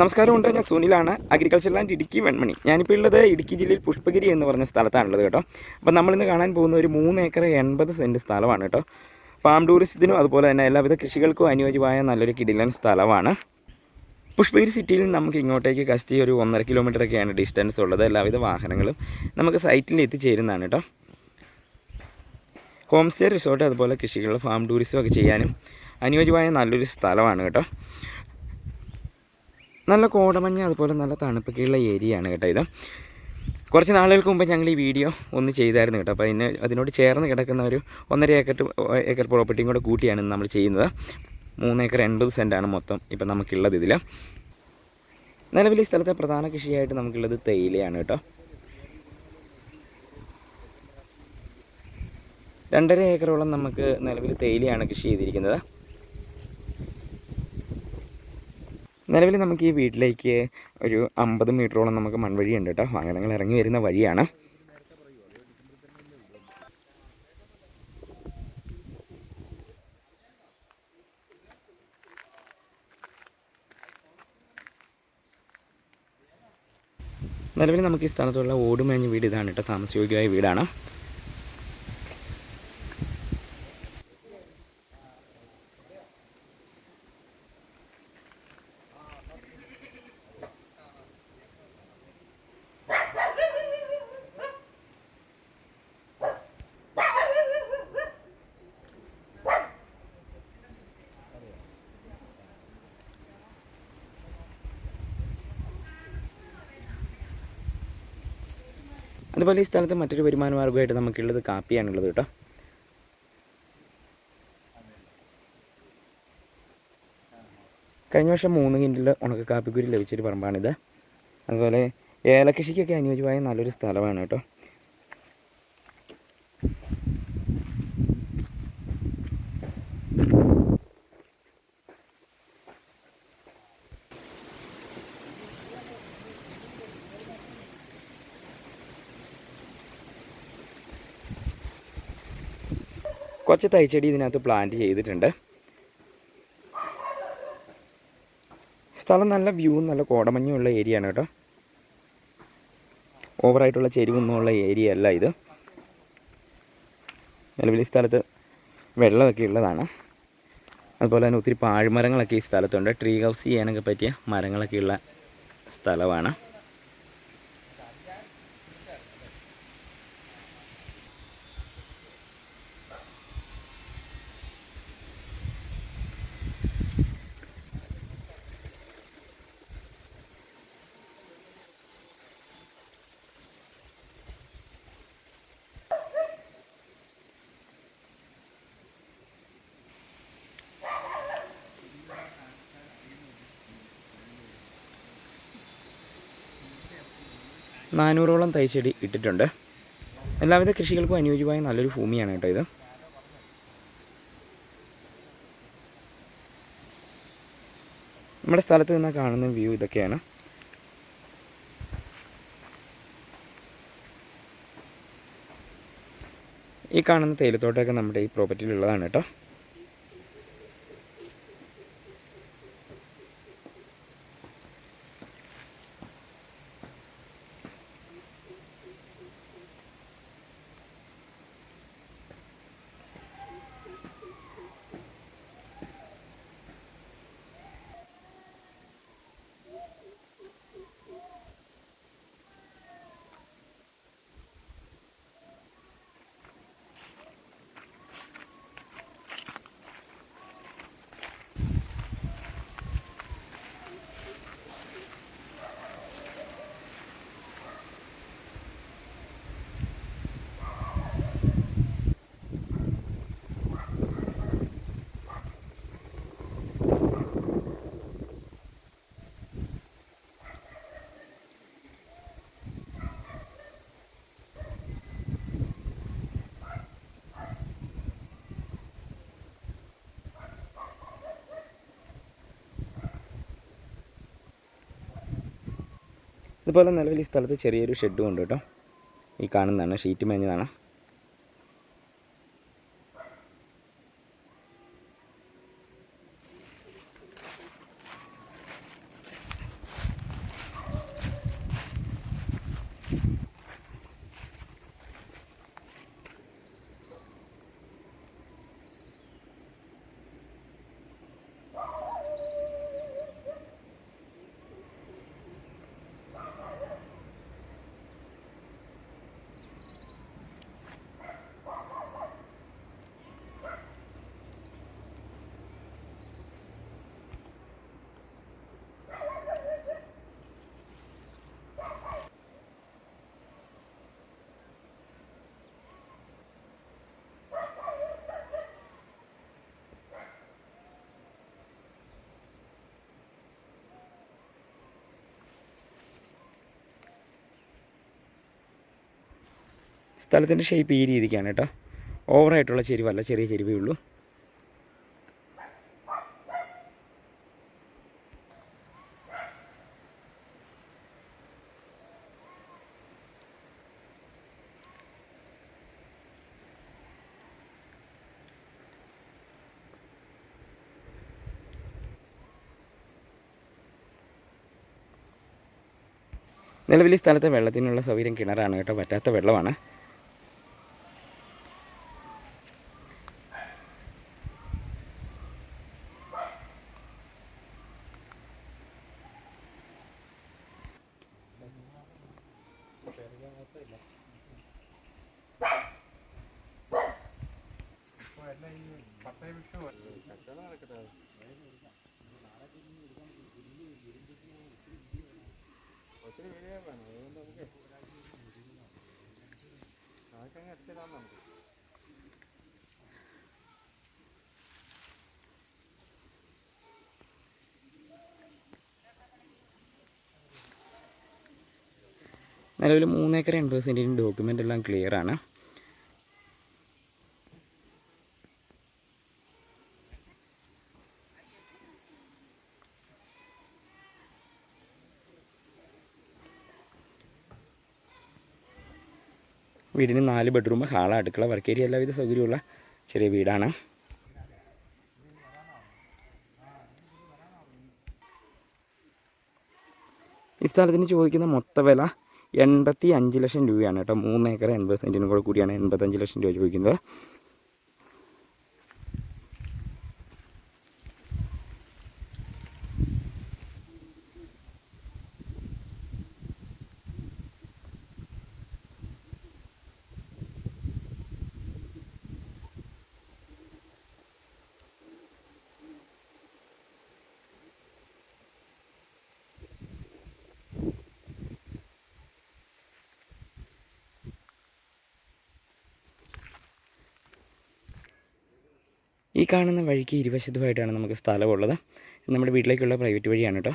നമസ്കാരം ഉണ്ട് ഞാൻ സുനിലാണ് അഗ്രികൾച്ചർ ലാൻഡ് ഇടുക്കി വെൺമണി. ഞാനിപ്പോൾ ഉള്ളത് ഇടുക്കി ജില്ലയിൽ പുഷ്പഗിരി എന്ന് പറഞ്ഞ സ്ഥലത്താണുള്ളത് കേട്ടോ. അപ്പോൾ നമ്മളിന്ന് കാണാൻ പോകുന്ന ഒരു മൂന്ന് ഏക്കർ എൺപത് സെന്റ് സ്ഥലമാണ് കേട്ടോ. ഫാം ടൂറിസത്തിനും അതുപോലെ തന്നെ എല്ലാവിധ കൃഷികൾക്കും അനുയോജ്യമായ നല്ലൊരു കിടിലൻ സ്ഥലമാണ്. പുഷ്പഗിരി സിറ്റിയിൽ നിന്ന് നമുക്ക് ഇങ്ങോട്ടേക്ക് കസ്റ്റി ഒരു ഒന്നര കിലോമീറ്ററൊക്കെയാണ് ഡിസ്റ്റൻസ് ഉള്ളത്. എല്ലാവിധ വാഹനങ്ങളും നമുക്ക് സൈറ്റിൽ എത്തിച്ചേരുന്നതാണ് കേട്ടോ. ഹോം സ്റ്റേ റിസോർട്ട് അതുപോലെ കൃഷികൾ ഫാം ടൂറിസം ഒക്കെ ചെയ്യാനും അനുയോജ്യമായ നല്ലൊരു സ്ഥലമാണ് കേട്ടോ. നല്ല കോടമഞ്ഞ് അതുപോലെ നല്ല തണുപ്പൊക്കെയുള്ള ഏരിയയാണ് കേട്ടോ ഇത്. കുറച്ച് നാളുകൾക്ക് മുമ്പ് ഞങ്ങൾ ഈ വീഡിയോ ഒന്ന് ചെയ്തായിരുന്നു കേട്ടോ. അപ്പോൾ അതിന് അതിനോട് ചേർന്ന് കിടക്കുന്ന ഒരു ഒന്നര ഏക്കർ ഏക്കർ പ്രോപ്പർട്ടിയും കൂടെ കൂട്ടിയാണ് നമ്മൾ ചെയ്യുന്നത്. മൂന്ന് ഏക്കർ എൺപത് സെന്റാണ് മൊത്തം ഇപ്പം നമുക്കുള്ളത് ഇതിൽ. നിലവിൽ ഈ സ്ഥലത്തെ പ്രധാന കൃഷിയായിട്ട് നമുക്കുള്ളത് തേയിലയാണ് കേട്ടോ. രണ്ടര ഏക്കറോളം നമുക്ക് നിലവിൽ തേയിലയാണ് കൃഷി ചെയ്തിരിക്കുന്നത്. നിലവിൽ നമുക്ക് ഈ വീട്ടിലേക്ക് ഒരു അമ്പത് മീറ്ററോളം നമുക്ക് മൺവഴിയുണ്ട് കേട്ടോ. വാഹനങ്ങൾ ഇറങ്ങി വരുന്ന വഴിയാണ്. നിലവിൽ നമുക്ക് ഈ സ്ഥലത്തുള്ള ഓടുമേഞ്ഞ വീട് ഇതാണ് കേട്ടോ. താമസയോഗ്യമായ വീടാണ്. അതുപോലെ ഈ സ്ഥലത്ത് മറ്റൊരു വരുമാന മാർഗമായിട്ട് നമുക്കുള്ളത് കാപ്പിയാണുള്ളത് കേട്ടോ. കഴിഞ്ഞ വർഷം മൂന്ന് കിൻഡിൽ ഉണക്ക കാപ്പിക്കുരി ലഭിച്ചൊരു പറമ്പാണിത്. അതുപോലെ ഏലകൃഷിക്കൊക്കെ അനുയോജ്യമായ നല്ലൊരു സ്ഥലമാണ് കേട്ടോ. കുറച്ച് തൈച്ചെടി ഇതിനകത്ത് പ്ലാന്റ് ചെയ്തിട്ടുണ്ട്. സ്ഥലം നല്ല വ്യൂവും നല്ല കോടമഞ്ഞുമുള്ള ഏരിയ ആണ് കേട്ടോ. ഓവറായിട്ടുള്ള ചെരിവൊന്നുമുള്ള ഏരിയ അല്ല ഇത്. നിലവിൽ ഈ സ്ഥലത്ത് വെള്ളമൊക്കെ ഉള്ളതാണ്. അതുപോലെ തന്നെ ഒത്തിരി പാഴ്മരങ്ങളൊക്കെ ഈ സ്ഥലത്തുണ്ട്. ട്രീ ഹൗസ് ചെയ്യാനൊക്കെ പറ്റിയ മരങ്ങളൊക്കെ ഉള്ള സ്ഥലമാണ്. നാനൂറോളം തൈച്ചെടി ഇട്ടിട്ടുണ്ട്. എല്ലാവിധ കൃഷികൾക്കും അനുയോജ്യമായ നല്ലൊരു ഭൂമിയാണ് കേട്ടോ ഇത്. നമ്മുടെ സ്ഥലത്ത് നിന്ന് കാണുന്ന വ്യൂ ഇതൊക്കെയാണ്. ഈ കാണുന്ന തേയിലത്തോട്ടമൊക്കെ നമ്മുടെ ഈ പ്രോപ്പർട്ടിയിലുള്ളതാണ് കേട്ടോ. ഇതുപോലെ നിലവിൽ ഈ സ്ഥലത്ത് ചെറിയൊരു ഷെഡും ഉണ്ട് കേട്ടോ. ഈ കാണുന്നതാണ് ഷീറ്റ് മേഞ്ഞതാണ്. സ്ഥലത്തിന്റെ ഷേപ്പ് ഈ രീതിക്കാണ് കേട്ടോ. ഓവറായിട്ടുള്ള ചെരുവല്ല ചെറിയ ചെരുവേ ഉള്ളൂ. നിലവിൽ ഈ സ്ഥലത്തെ വെള്ളത്തിനുള്ള സൗകര്യം കിണറാണ് കേട്ടോ പറ്റാത്ത വെള്ളമാണ്. നിലവിൽ മൂന്നേക്കർ എൺപത് സെന്റിന്റെ ഡോക്യുമെന്റ് എല്ലാം ക്ലിയറാണ് വീടിന് നാല് ബെഡ്റൂം ഹാള അടുക്കള വർക്ക് ഏരിയ എല്ലാവിധ സൗകര്യമുള്ള ചെറിയ വീടാണ്. ഈ സ്ഥലത്തിന് ചോദിക്കുന്ന മൊത്ത വില എൺപത്തി അഞ്ച് ലക്ഷം രൂപയാണ് കേട്ടോ. മൂന്ന് ഏക്കർ എൺപത് സെന്റിനും കൂടെ കൂടിയാണ് എൺപത്തഞ്ച് ലക്ഷം രൂപ ചോദിക്കുന്നത്. ഈ കാണുന്ന വഴിക്ക് ഇരുവശത്തുമായിട്ടാണ് നമുക്ക് സ്ഥലമുള്ളത്. നമ്മുടെ വീട്ടിലേക്കുള്ള പ്രൈവറ്റ് വഴിയാണ് കേട്ടോ